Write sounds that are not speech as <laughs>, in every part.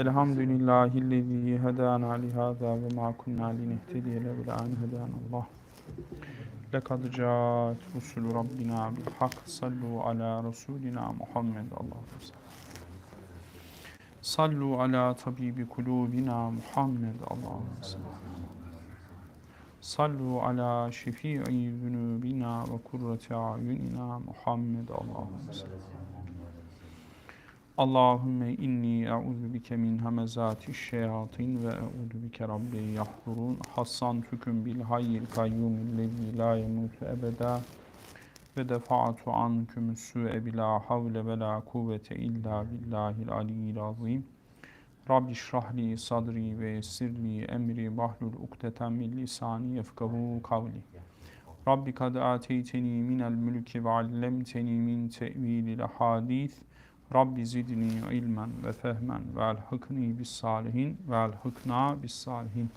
Elhamdülillahi'llezî hedâna lihâzâ ve mâ kunnâ linehtediye levlâ en hedânallah. Lekad câet rusulü Rabbina bil hak. Sallu ala Resulina Muhammed. Allah'ım Sallu ala tabibi kulubina Muhammed. Allah'ım Sallu ala şefii zunubina ve kurrati ayunina Muhammed. Allah'ım Allahümme inni e'udhu bike min hamazati şeyatin ve e'udhu bike rabbi yahdurun. Hassan tüküm bil hayyil kayyumil lezi la yemutu ebeda ve defa'atu anküm su'e bila havle ve la kuvvete illa billahil aliyyil azim. Rabbi şrahli sadri ve yessirli emri bahlul ukdeten min lisani yefkahu kavli. Rabbi kad ateyteni minel mülki ve allemteni min te'vilil hadith. Rabbi zidni ilmen ve fehmen ve elhıkni bis salihin ve elhıkna bis salihin.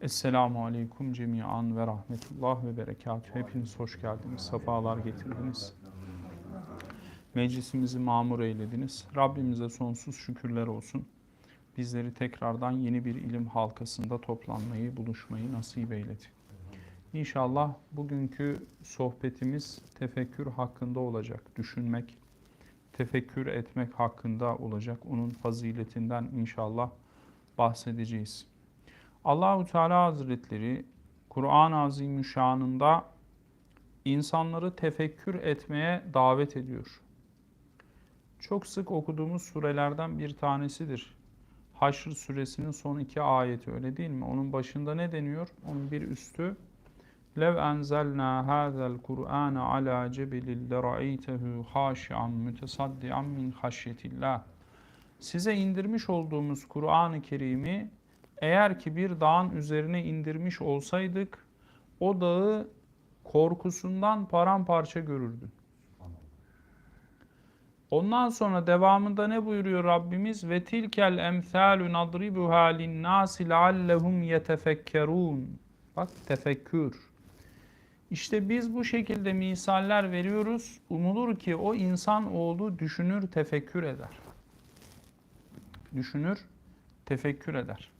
Esselamu aleyküm cemiyan ve rahmetullah ve berekatü. Hepiniz hoş geldiniz, sefalar getirdiniz. Meclisimizi mamur eylediniz. Rabbimize sonsuz şükürler olsun. Bizleri tekrardan yeni bir ilim halkasında toplanmayı, buluşmayı nasip eyledi. İnşallah bugünkü sohbetimiz tefekkür hakkında olacak. Düşünmek, tefekkür etmek hakkında olacak. Onun faziletinden inşallah bahsedeceğiz. Allahu Teala Hazretleri Kur'an-ı Azimüşşan'ında insanları tefekkür etmeye davet ediyor. Çok sık okuduğumuz surelerden bir tanesidir. Haşr suresinin son iki ayeti öyle değil mi? Onun başında ne deniyor? Onun bir üstü Lev enzelna hâzel Kur'âne alâ cebelil lera'eytehu hâşi'an mütesaddian min haşyetillah. Size indirmiş olduğumuz Kur'an-ı Kerim'i eğer ki bir dağın üzerine indirmiş olsaydık o dağı korkusundan paramparça görürdün. Ondan sonra devamında ne buyuruyor Rabbimiz? Ve tilkel emsalü nadribuha linnâsi leallehum yetefekkerûn. Bak tefekkür. İşte biz bu şekilde misaller veriyoruz. Umulur ki o insan oğlu düşünür, tefekkür eder. Düşünür, tefekkür eder.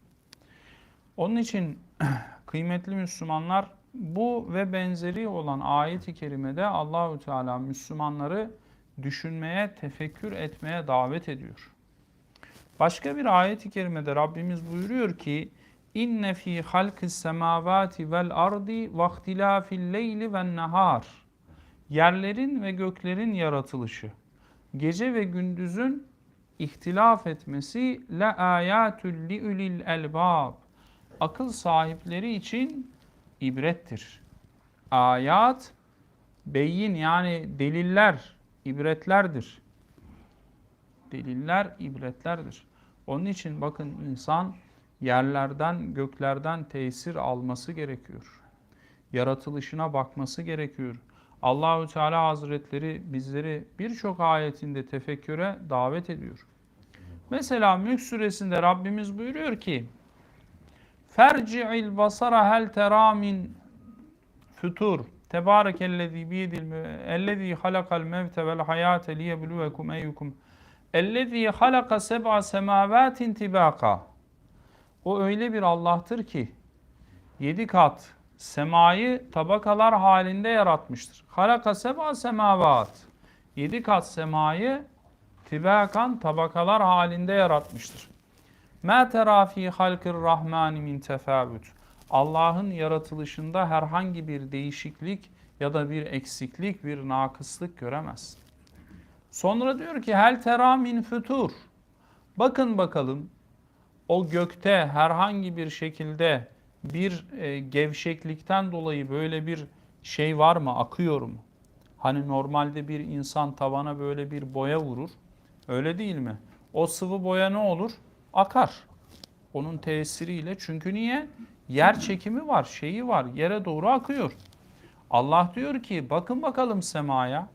Onun için <clears throat> kıymetli Müslümanlar bu ve benzeri olan ayet-i kerimede Allahü Teala Müslümanları düşünmeye, tefekkür etmeye davet ediyor. Başka bir ayet-i kerimede Rabbimiz buyuruyor ki İnne fi halkis semavati vel ardi ve ihtilafil leyli ven nahar. Yerlerin ve göklerin yaratılışı, gece ve gündüzün ihtilaf etmesi le ayatül liulil elbab. Akıl sahipleri için ibrettir. Ayat beyin yani deliller, ibretlerdir. Deliller, ibretlerdir. Onun için bakın insan yerlerden, göklerden tesir alması gerekiyor. Yaratılışına bakması gerekiyor. Allahü Teala Hazretleri bizleri birçok ayetinde tefekküre davet ediyor. Mesela Mülk suresinde Rabbimiz buyuruyor ki Ferci'il basara hel tera min fütur Tebarekellezî biyedil ellezî halakal mevte vel hayâte liyebluvekum eyyukum ellezî halaka seb'a semâvâtin tibâka o öyle bir Allah'tır ki yedi kat semayı tabakalar halinde yaratmıştır. Halaka seba semavat. Yedi kat semayı tibakan tabakalar halinde yaratmıştır. Ma tera fi halkir rahmani min tefavüt. Allah'ın yaratılışında herhangi bir değişiklik ya da bir eksiklik, bir nakıslık göremez. Sonra diyor ki hel tera min fütur. Bakın bakalım o gökte herhangi bir şekilde bir e, gevşeklikten dolayı böyle bir şey var mı, akıyor mu? Hani normalde bir insan tavana böyle bir boya vurur. Öyle değil mi? O sıvı boya ne olur? Akar. Onun tesiriyle. Çünkü niye? Yer çekimi var, şeyi var. Yere doğru akıyor. Allah diyor ki bakın bakalım semaya.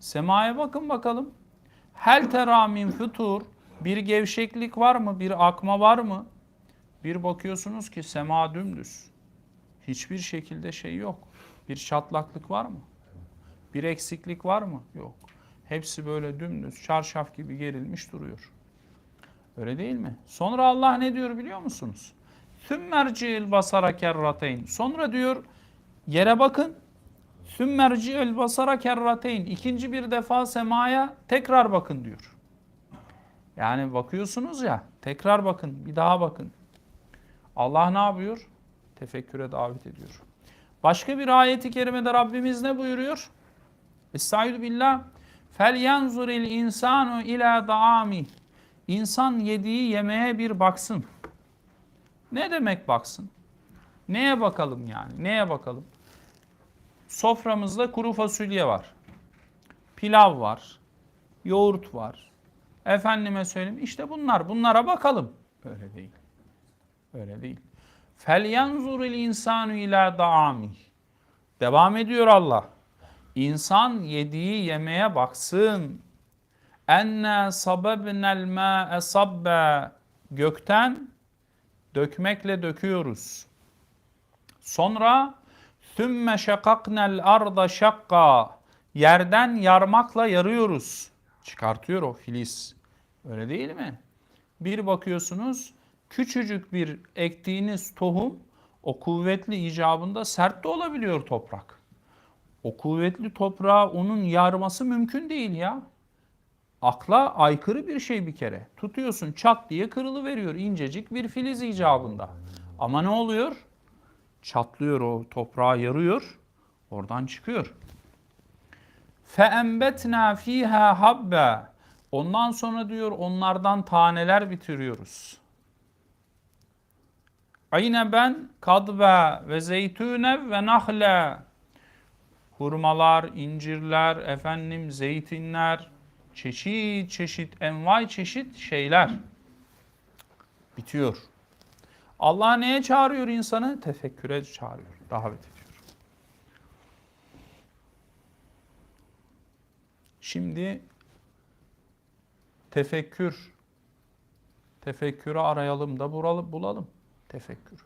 Semaya bakın bakalım. Hel teramin futur bir gevşeklik var mı? Bir akma var mı? Bir bakıyorsunuz ki sema dümdüz. Hiçbir şekilde şey yok. Bir çatlaklık var mı? Bir eksiklik var mı? Yok. Hepsi böyle dümdüz, çarşaf gibi gerilmiş duruyor. Öyle değil mi? Sonra Allah ne diyor biliyor musunuz? Sümmerci'l basara kerrateyn. Sonra diyor yere bakın. Sümmerci'l basara kerrateyn. İkinci bir defa semaya tekrar bakın diyor. Yani bakıyorsunuz ya tekrar bakın bir daha bakın. Allah ne yapıyor? Tefekküre davet ediyor. Başka bir ayeti kerimede Rabbimiz ne buyuruyor? Estaizu billah. Fel yanzuril insanu ila daami. İnsan yediği yemeğe bir baksın. Ne demek baksın? Neye bakalım yani? Neye bakalım? Soframızda kuru fasulye var. Pilav var. Yoğurt var. Efendime söyleyeyim işte bunlar. Bunlara bakalım. Öyle değil. Öyle değil. Yanzuril insanu ila daami. Devam ediyor Allah. İnsan yediği yemeğe baksın. Enne sabebnel ma'e sabbe. Gökten dökmekle döküyoruz. Sonra sümme şakaknel arda şakka. Yerden yarmakla yarıyoruz. Çıkartıyor o filiz. Öyle değil mi? Bir bakıyorsunuz küçücük bir ektiğiniz tohum o kuvvetli icabında sert de olabiliyor toprak. O kuvvetli toprağı onun yarması mümkün değil ya. Akla aykırı bir şey bir kere. Tutuyorsun çat diye kırılı veriyor incecik bir filiz icabında. Ama ne oluyor? Çatlıyor o toprağı yarıyor. Oradan çıkıyor. فَاَنْبَتْنَا ف۪يهَا habbe. Ondan sonra diyor onlardan taneler bitiriyoruz. ben kadve ve zeytune ve nahle. Hurmalar, incirler, efendim zeytinler, çeşit çeşit, envai çeşit şeyler bitiyor. Allah neye çağırıyor insanı? Tefekküre çağırıyor, davet ediyor. Şimdi tefekkür, tefekkürü arayalım da bulalım, bulalım tefekkür.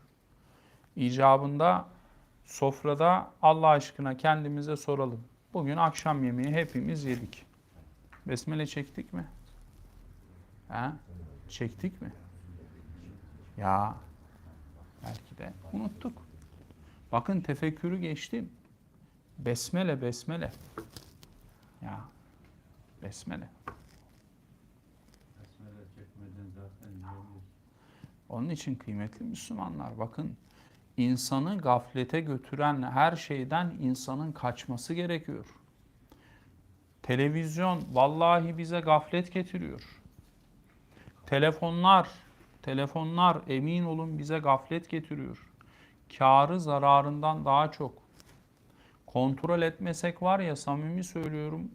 İcabında sofrada Allah aşkına kendimize soralım. Bugün akşam yemeği hepimiz yedik. Besmele çektik mi? Ha? Çektik mi? Ya belki de unuttuk. Bakın tefekkürü geçtim. Besmele besmele. Ya. Besmele Onun için kıymetli Müslümanlar bakın insanı gaflete götüren her şeyden insanın kaçması gerekiyor. Televizyon vallahi bize gaflet getiriyor. Telefonlar, telefonlar emin olun bize gaflet getiriyor. Karı zararından daha çok. Kontrol etmesek var ya samimi söylüyorum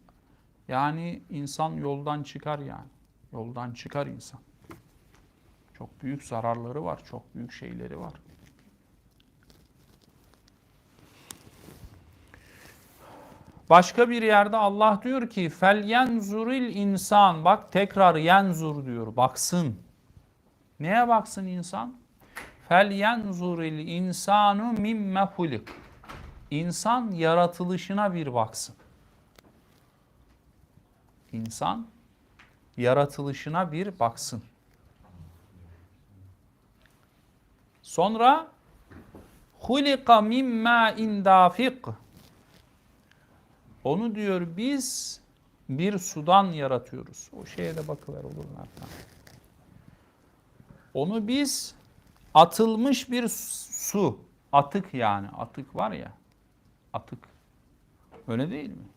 yani insan yoldan çıkar yani. Yoldan çıkar insan. Çok büyük zararları var, çok büyük şeyleri var. Başka bir yerde Allah diyor ki fel yenzuril insan bak tekrar yenzur diyor baksın. Neye baksın insan? Fel yenzuril insanu mimme hulik. İnsan yaratılışına bir baksın. İnsan yaratılışına bir baksın. Sonra hulika mimma indafik. Onu diyor biz bir sudan yaratıyoruz. O şeye de bakıver olur mu? Onu biz atılmış bir su, atık yani, atık var ya, atık. Öyle değil mi?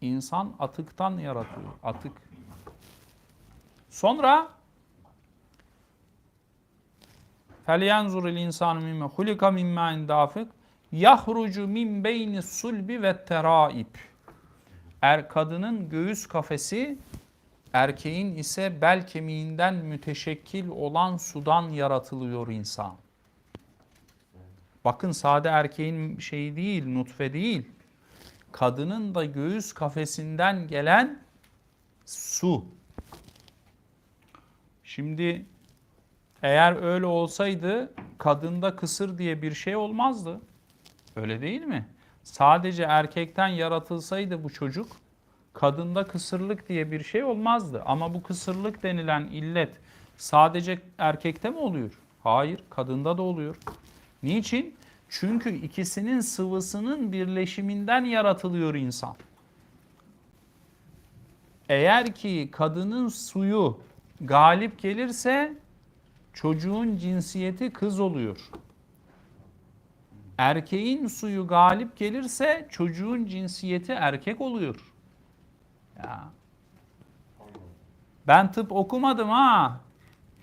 İnsan atıktan yaratıyor, atık. Sonra فَلْيَنْزُرِ الْاِنْسَانُ مِمَّ خُلِقَ مِمَّا اِنْدَافِقٍ yahrucu min beyni sulbi ve teraib. Er kadının göğüs kafesi, erkeğin ise bel kemiğinden müteşekkil olan sudan yaratılıyor insan. Bakın sade erkeğin şeyi değil, nutfe değil. Kadının da göğüs kafesinden gelen su. Şimdi eğer öyle olsaydı kadında kısır diye bir şey olmazdı. Öyle değil mi? Sadece erkekten yaratılsaydı bu çocuk kadında kısırlık diye bir şey olmazdı. Ama bu kısırlık denilen illet sadece erkekte mi oluyor? Hayır, kadında da oluyor. Niçin? Çünkü ikisinin sıvısının birleşiminden yaratılıyor insan. Eğer ki kadının suyu galip gelirse çocuğun cinsiyeti kız oluyor. Erkeğin suyu galip gelirse çocuğun cinsiyeti erkek oluyor. Ya. Ben tıp okumadım ha.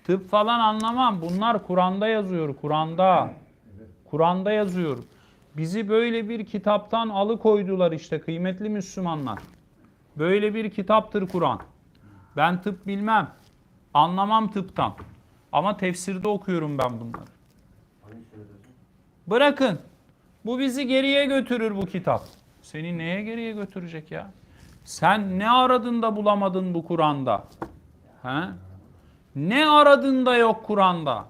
Tıp falan anlamam. Bunlar Kur'an'da yazıyor. Kur'an'da. Kur'an'da yazıyor. Bizi böyle bir kitaptan alıkoydular işte kıymetli Müslümanlar. Böyle bir kitaptır Kur'an. Ben tıp bilmem. Anlamam tıptan. Ama tefsirde okuyorum ben bunları. Bırakın. Bu bizi geriye götürür bu kitap. Seni neye geriye götürecek ya? Sen ne aradın da bulamadın bu Kur'an'da? He? Ne aradın da yok Kur'an'da?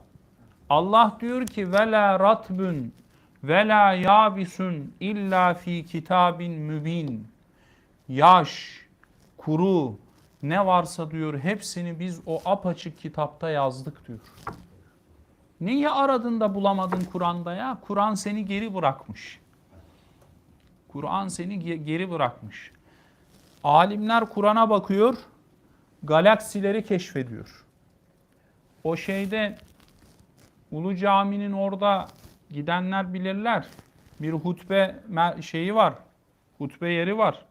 Allah diyor ki vela ratbun vela yabisun illa fi kitabin mübin. Yaş, kuru ne varsa diyor hepsini biz o apaçık kitapta yazdık diyor. Neyi aradın da bulamadın Kur'an'da ya? Kur'an seni geri bırakmış. Kur'an seni ge- geri bırakmış. Alimler Kur'an'a bakıyor, galaksileri keşfediyor. O şeyde Ulu Cami'nin orada gidenler bilirler. Bir hutbe şeyi var. Hutbe yeri var.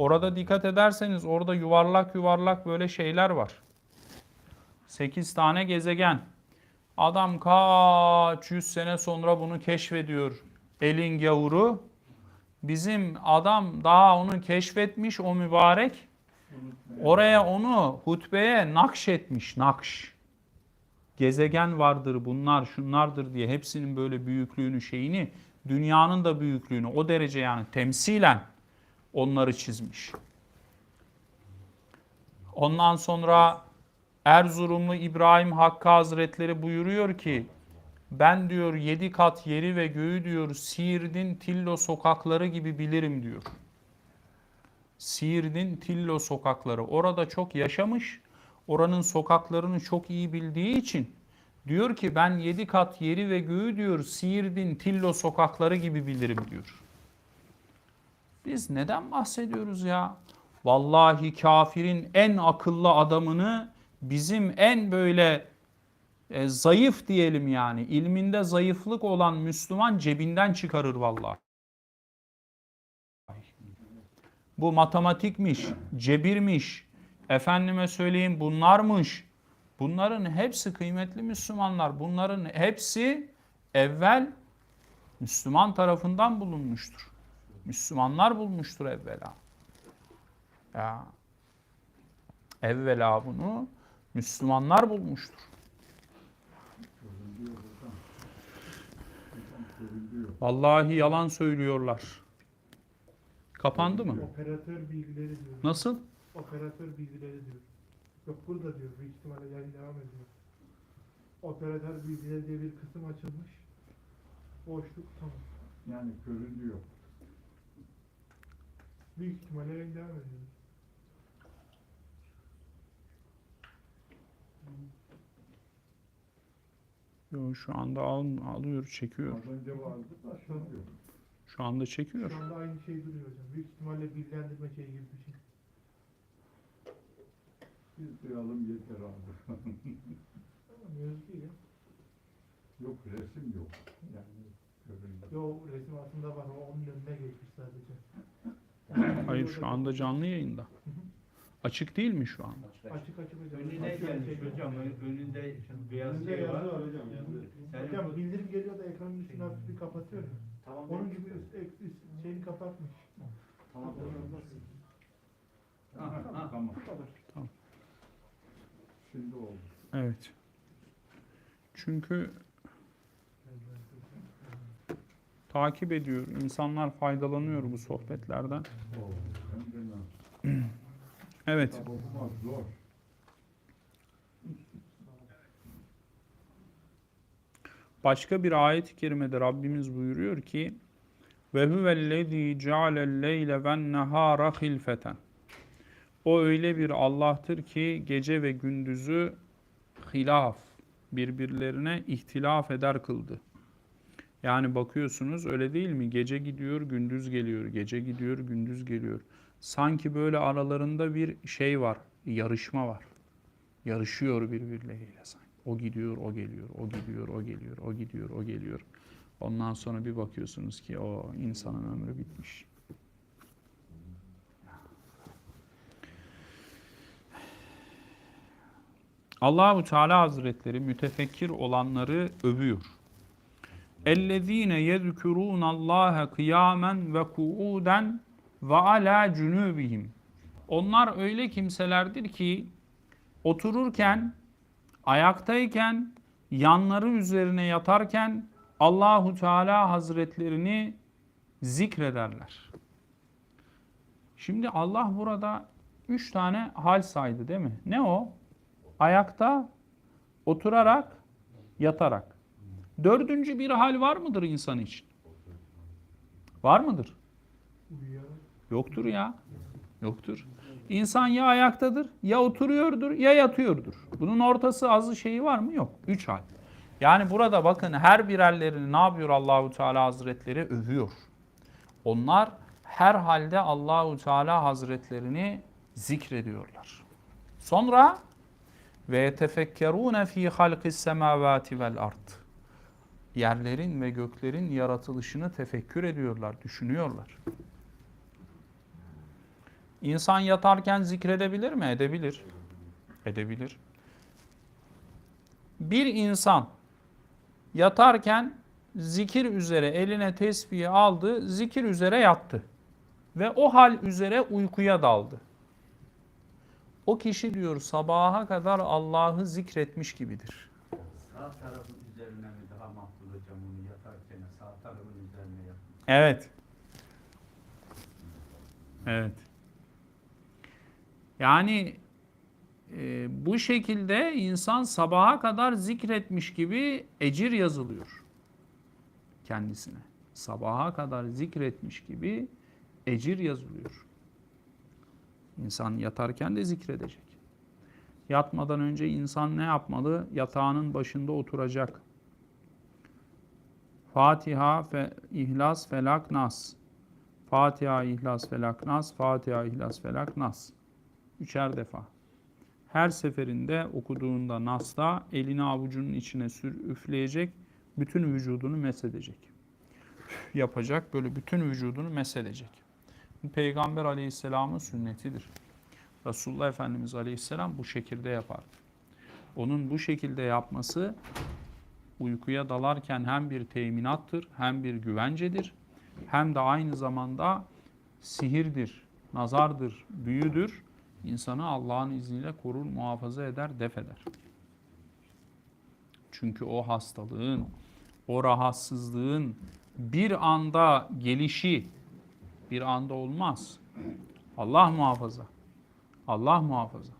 Orada dikkat ederseniz orada yuvarlak yuvarlak böyle şeyler var. 8 tane gezegen. Adam kaç yüz sene sonra bunu keşfediyor. Elin gavuru. Bizim adam daha onu keşfetmiş o mübarek. Oraya onu hutbeye nakşetmiş. Nakş. Gezegen vardır bunlar şunlardır diye hepsinin böyle büyüklüğünü şeyini dünyanın da büyüklüğünü o derece yani temsilen onları çizmiş. Ondan sonra Erzurumlu İbrahim Hakkı Hazretleri buyuruyor ki ben diyor yedi kat yeri ve göğü diyor Siirt'in Tillo sokakları gibi bilirim diyor. Siirt'in Tillo sokakları. Orada çok yaşamış. Oranın sokaklarını çok iyi bildiği için diyor ki ben yedi kat yeri ve göğü diyor Siirt'in Tillo sokakları gibi bilirim diyor. Biz neden bahsediyoruz ya? Vallahi kafirin en akıllı adamını bizim en böyle e, zayıf diyelim yani ilminde zayıflık olan Müslüman cebinden çıkarır vallahi. Bu matematikmiş, cebirmiş, efendime söyleyeyim bunlarmış. Bunların hepsi kıymetli Müslümanlar. Bunların hepsi evvel Müslüman tarafından bulunmuştur. Müslümanlar bulmuştur evvela. Ya. Evvela bunu Müslümanlar bulmuştur. Vallahi yalan söylüyorlar. Kapandı mı? Operatör bilgileri diyor. Nasıl? Operatör bilgileri diyor. Yok burada diyor. Büyük ihtimalle yayın devam ediyor. Operatör bilgileri diye bir kısım açılmış. Boşluk tamam. Yani görünüyor. Büyük ihtimalle devam ediyor. Yo, şu anda al, alıyor, çekiyor. Az önce vardı da şu an yok. Şu anda çekiyor. Şu anda aynı şey duruyor hocam. Büyük ihtimalle bilgilendirme şey gibi bir şey. Biz duyalım yeter abi. Tamam, mevzu değil ya. yok resim yok. Yani görünüyor. Yo resim aslında var. O onun önüne geçmiş sadece. Hayır şu anda canlı yayında. Açık değil mi şu anda? Açık açık hocam. Önüne Açık gelmiş açık. hocam. ön- Önünde beyaz Önünde şey var. yazı var hocam. yazı. Sen Hocam bu- bildirim geliyor da ekranın üstünü hafif bir kapatıyor. ya. Tamam. Onun gibi üst, üst, üst şeyini kapatmış. Tamam. Aha, ha. tamam. Tamam. Şimdi oldu. Evet. Çünkü takip ediyor. İnsanlar faydalanıyor bu sohbetlerden. <clears throat> Evet. Başka bir ayet-i kerimede Rabbimiz buyuruyor ki ve huvellezî cealel leyle ven nehâra hilfeten. O öyle bir Allah'tır ki gece ve gündüzü hilaf, birbirlerine ihtilaf eder kıldı. Yani bakıyorsunuz öyle değil mi? Gece gidiyor, gündüz geliyor. Gece gidiyor, gündüz geliyor. Sanki böyle aralarında bir şey var, yarışma var. Yarışıyor birbirleriyle sanki. O gidiyor, o geliyor, o gidiyor, o geliyor, o gidiyor, o geliyor. Ondan sonra bir bakıyorsunuz ki o insanın ömrü bitmiş. Allahu Teala Hazretleri mütefekkir olanları övüyor. اَلَّذ۪ينَ يَذْكُرُونَ اللّٰهَ قِيَامًا وَقُعُودًا وَعَلَى جُنُوبِهِمْ Onlar öyle kimselerdir ki otururken, ayaktayken, yanları üzerine yatarken Allahu Teala Hazretlerini zikrederler. Şimdi Allah burada üç tane hal saydı değil mi? Ne o? Ayakta, oturarak, yatarak. Dördüncü bir hal var mıdır insan için? Var mıdır? Yoktur ya. Yoktur. İnsan ya ayaktadır, ya oturuyordur, ya yatıyordur. Bunun ortası azı şeyi var mı? Yok. Üç hal. Yani burada bakın her birerlerini ne yapıyor Allahu Teala Hazretleri? Övüyor. Onlar her halde Allahu Teala Hazretlerini zikrediyorlar. Sonra ve yetefekkerune fi halqis semavati vel ard. Yerlerin ve göklerin yaratılışını tefekkür ediyorlar, düşünüyorlar. İnsan yatarken zikredebilir mi? Edebilir. Edebilir. Bir insan yatarken zikir üzere eline tesbihi aldı, zikir üzere yattı. Ve o hal üzere uykuya daldı. O kişi diyor sabaha kadar Allah'ı zikretmiş gibidir. Sağ tarafın üzerine mi daha makbul hocam onu yatarken sağ tarafın üzerine yat. Evet. Evet. Yani e, bu şekilde insan sabaha kadar zikretmiş gibi ecir yazılıyor kendisine. Sabaha kadar zikretmiş gibi ecir yazılıyor. İnsan yatarken de zikredecek. Yatmadan önce insan ne yapmalı? Yatağının başında oturacak. Fatiha, fe, İhlas, Felak, Nas. Fatiha, İhlas, Felak, Nas. Fatiha, İhlas, Felak, Nas. Üçer defa. Her seferinde okuduğunda Nas'ta elini avucunun içine sür, üfleyecek. Bütün vücudunu mesedecek. Yapacak. Böyle bütün vücudunu mesedecek. Peygamber aleyhisselamın sünnetidir. Resulullah Efendimiz aleyhisselam bu şekilde yapardı. Onun bu şekilde yapması uykuya dalarken hem bir teminattır, hem bir güvencedir, hem de aynı zamanda sihirdir, nazardır, büyüdür. İnsanı Allah'ın izniyle korur, muhafaza eder, def eder. Çünkü o hastalığın, o rahatsızlığın bir anda gelişi bir anda olmaz. Allah muhafaza. Allah muhafaza.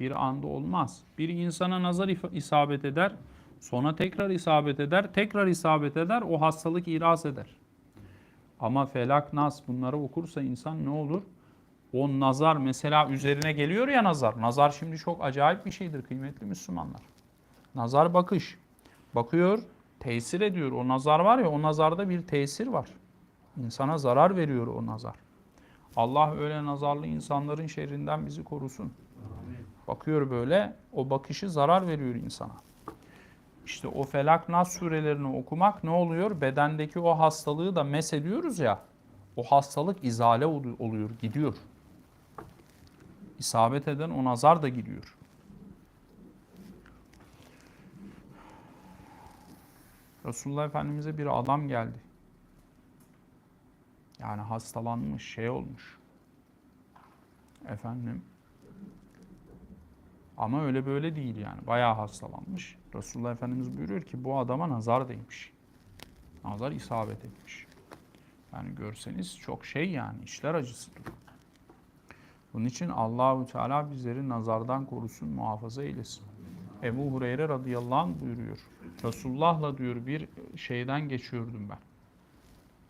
Bir anda olmaz. Bir insana nazar isabet eder, sonra tekrar isabet eder, tekrar isabet eder, o hastalık iraz eder. Ama felak, nas bunları okursa insan ne olur? O nazar mesela üzerine geliyor ya nazar. Nazar şimdi çok acayip bir şeydir kıymetli Müslümanlar. Nazar bakış. Bakıyor, tesir ediyor. O nazar var ya o nazarda bir tesir var. İnsana zarar veriyor o nazar. Allah öyle nazarlı insanların şerrinden bizi korusun. Bakıyor böyle, o bakışı zarar veriyor insana. İşte o Felak Nas surelerini okumak ne oluyor? Bedendeki o hastalığı da mes ediyoruz ya, o hastalık izale olu- oluyor, gidiyor. İsabet eden o nazar da gidiyor. Resulullah Efendimiz'e bir adam geldi. Yani hastalanmış, şey olmuş. Efendim. Ama öyle böyle değil yani. Bayağı hastalanmış. Resulullah Efendimiz buyuruyor ki bu adama nazar değmiş. Nazar isabet etmiş. Yani görseniz çok şey yani işler acısıdır. Bunun için Allahu Teala bizleri nazardan korusun, muhafaza eylesin. Ebu Hureyre radıyallahu anh buyuruyor. Resulullah'la diyor bir şeyden geçiyordum ben.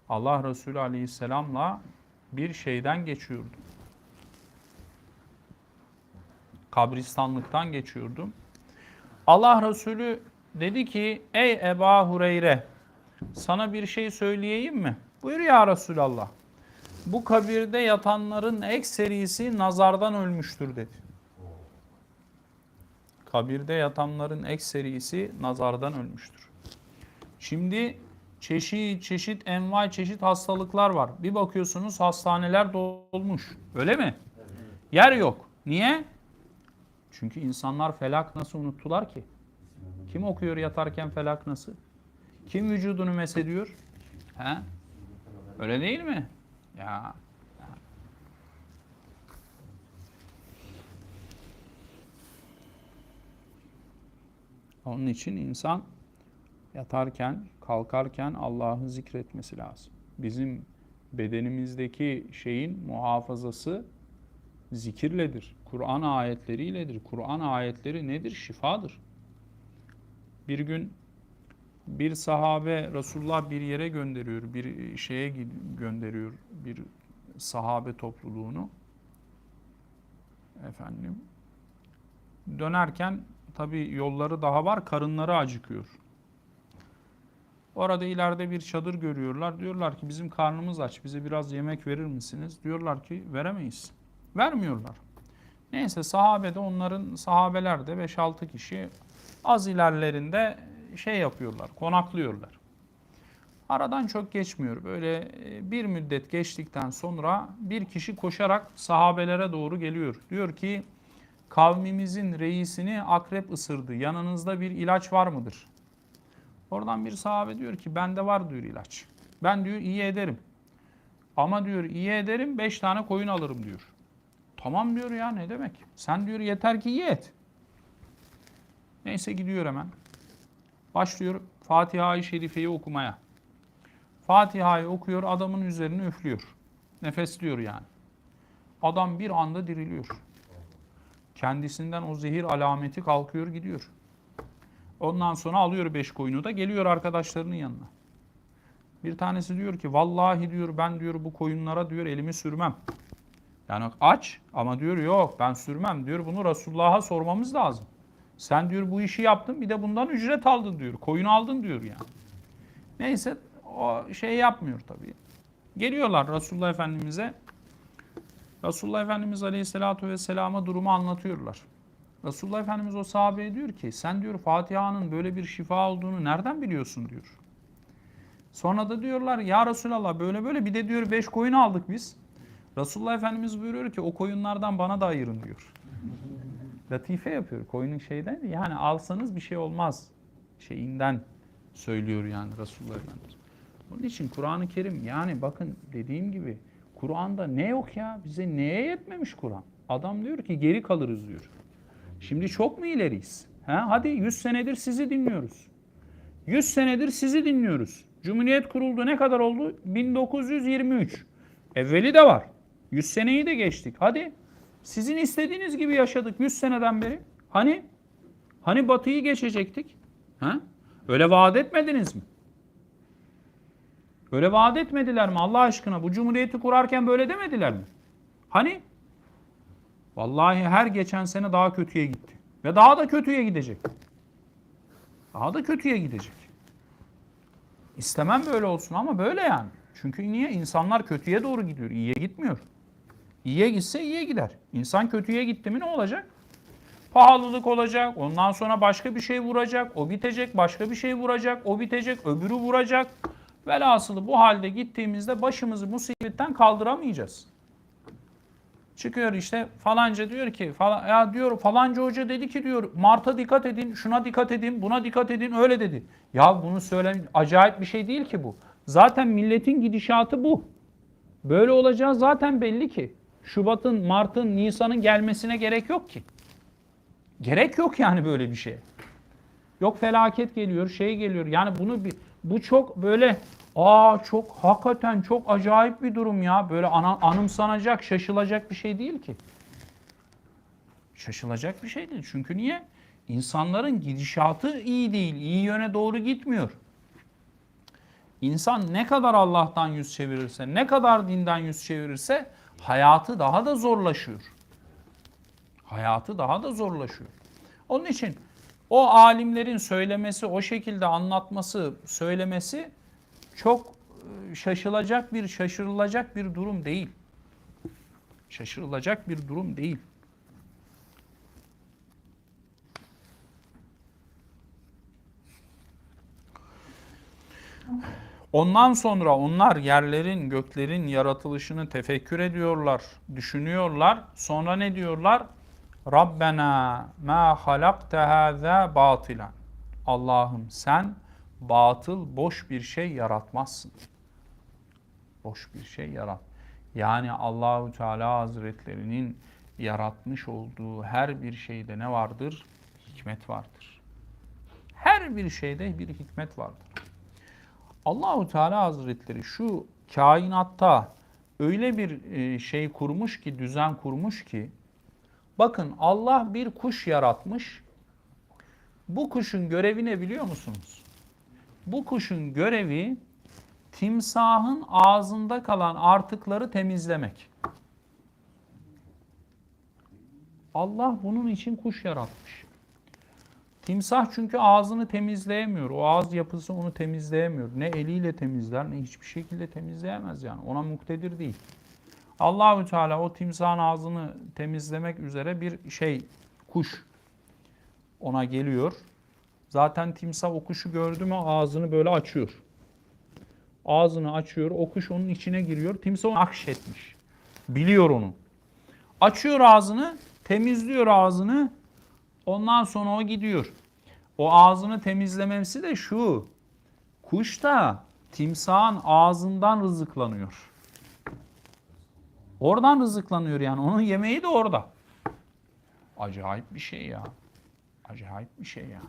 Allah Resulü aleyhisselamla bir şeyden geçiyordum. Kabristanlıktan geçiyordum. Allah Resulü dedi ki ey Eba Hureyre sana bir şey söyleyeyim mi? Buyur ya Resulallah. Bu kabirde yatanların ekserisi nazardan ölmüştür dedi. Kabirde yatanların ekserisi nazardan ölmüştür. Şimdi çeşit çeşit envai çeşit hastalıklar var. Bir bakıyorsunuz hastaneler dolmuş. Öyle mi? Yer yok. Niye? Çünkü insanlar felak nasıl unuttular ki? Kim okuyor yatarken felak nasıl? Kim vücudunu mesediyor? He? Öyle değil mi? Ya. Onun için insan yatarken, kalkarken Allah'ı zikretmesi lazım. Bizim bedenimizdeki şeyin muhafazası zikirledir. Kur'an ayetleriyle,dir Kur'an ayetleri nedir? Şifadır. Bir gün bir sahabe Resulullah bir yere gönderiyor, bir şeye gönderiyor bir sahabe topluluğunu. Efendim dönerken tabi yolları daha var, karınları acıkıyor. Orada ileride bir çadır görüyorlar. Diyorlar ki bizim karnımız aç, bize biraz yemek verir misiniz? Diyorlar ki veremeyiz. Vermiyorlar. Neyse sahabe de onların sahabeler de 5-6 kişi az ilerlerinde şey yapıyorlar, konaklıyorlar. Aradan çok geçmiyor. Böyle e, bir müddet geçtikten sonra bir kişi koşarak sahabelere doğru geliyor. Diyor ki kavmimizin reisini akrep ısırdı. Yanınızda bir ilaç var mıdır? Oradan bir sahabe diyor ki bende var diyor ilaç. Ben diyor iyi ederim. Ama diyor iyi ederim beş tane koyun alırım diyor. Tamam diyor ya ne demek. Sen diyor yeter ki iyi et. Neyse gidiyor hemen. Başlıyor Fatiha-i Şerife'yi okumaya. Fatiha'yı okuyor adamın üzerine üflüyor. Nefesliyor yani. Adam bir anda diriliyor. Kendisinden o zehir alameti kalkıyor gidiyor. Ondan sonra alıyor beş koyunu da geliyor arkadaşlarının yanına. Bir tanesi diyor ki vallahi diyor ben diyor bu koyunlara diyor elimi sürmem. Yani aç ama diyor yok ben sürmem diyor bunu Resulullah'a sormamız lazım. Sen diyor bu işi yaptın bir de bundan ücret aldın diyor. Koyun aldın diyor yani. Neyse o şey yapmıyor tabii. Geliyorlar Resulullah Efendimiz'e. Resulullah Efendimiz Aleyhisselatü Vesselam'a durumu anlatıyorlar. Resulullah Efendimiz o sahabeye diyor ki sen diyor Fatiha'nın böyle bir şifa olduğunu nereden biliyorsun diyor. Sonra da diyorlar ya Resulallah böyle böyle bir de diyor beş koyun aldık biz. Resulullah Efendimiz buyuruyor ki o koyunlardan bana da ayırın diyor. <laughs> Latife yapıyor koyunun şeyden yani alsanız bir şey olmaz şeyinden söylüyor yani Resulullah Efendimiz. Onun için Kur'an-ı Kerim yani bakın dediğim gibi Kur'an'da ne yok ya bize neye yetmemiş Kur'an. Adam diyor ki geri kalırız diyor. Şimdi çok mu ileriyiz? Ha? Hadi 100 senedir sizi dinliyoruz. 100 senedir sizi dinliyoruz. Cumhuriyet kuruldu ne kadar oldu? 1923. Evveli de var. 100 seneyi de geçtik. Hadi sizin istediğiniz gibi yaşadık 100 seneden beri. Hani? Hani batıyı geçecektik? Ha? Öyle vaat etmediniz mi? Öyle vaat etmediler mi Allah aşkına? Bu cumhuriyeti kurarken böyle demediler mi? Hani? Vallahi her geçen sene daha kötüye gitti. Ve daha da kötüye gidecek. Daha da kötüye gidecek. İstemem böyle olsun ama böyle yani. Çünkü niye? İnsanlar kötüye doğru gidiyor. İyiye gitmiyor. İyiye gitse iyiye gider. İnsan kötüye gitti mi ne olacak? Pahalılık olacak. Ondan sonra başka bir şey vuracak. O bitecek. Başka bir şey vuracak. O bitecek. Öbürü vuracak. Velhasılı bu halde gittiğimizde başımızı musibetten kaldıramayacağız. Çıkıyor işte falanca diyor ki falan, ya diyor falanca hoca dedi ki diyor Mart'a dikkat edin, şuna dikkat edin, buna dikkat edin öyle dedi. Ya bunu söyleyin acayip bir şey değil ki bu. Zaten milletin gidişatı bu. Böyle olacağı zaten belli ki. Şubat'ın, Mart'ın, Nisan'ın gelmesine gerek yok ki. Gerek yok yani böyle bir şeye. Yok felaket geliyor, şey geliyor. Yani bunu bir bu çok böyle aa çok hakikaten çok acayip bir durum ya. Böyle ana, anımsanacak, şaşılacak bir şey değil ki. Şaşılacak bir şey değil. Çünkü niye? İnsanların gidişatı iyi değil, iyi yöne doğru gitmiyor. İnsan ne kadar Allah'tan yüz çevirirse, ne kadar dinden yüz çevirirse hayatı daha da zorlaşıyor. Hayatı daha da zorlaşıyor. Onun için o alimlerin söylemesi, o şekilde anlatması, söylemesi çok e, şaşılacak bir, şaşırılacak bir durum değil. Şaşırılacak bir durum değil. Ondan sonra onlar yerlerin, göklerin yaratılışını tefekkür ediyorlar, düşünüyorlar. Sonra ne diyorlar? Rabbena ma halakte hâzâ batilen. Allah'ım sen batıl, boş bir şey yaratmazsın. Boş bir şey yarat. Yani Allahu Teala Hazretlerinin yaratmış olduğu her bir şeyde ne vardır? Hikmet vardır. Her bir şeyde bir hikmet vardır. Allahu Teala Hazretleri şu kainatta öyle bir e, şey kurmuş ki, düzen kurmuş ki bakın Allah bir kuş yaratmış. Bu kuşun görevi ne biliyor musunuz? Bu kuşun görevi timsahın ağzında kalan artıkları temizlemek. Allah bunun için kuş yaratmış. Timsah çünkü ağzını temizleyemiyor. O ağız yapısı onu temizleyemiyor. Ne eliyle temizler ne hiçbir şekilde temizleyemez yani. Ona muktedir değil. Allahü Teala o timsahın ağzını temizlemek üzere bir şey kuş ona geliyor. Zaten timsah o kuşu gördü mü ağzını böyle açıyor. Ağzını açıyor. O kuş onun içine giriyor. Timsah onu akşetmiş. Biliyor onu. Açıyor ağzını, temizliyor ağzını. Ondan sonra o gidiyor. O ağzını temizlememesi de şu. Kuş da timsahın ağzından rızıklanıyor. Oradan rızıklanıyor yani. Onun yemeği de orada. Acayip bir şey ya. Acayip bir şey ya.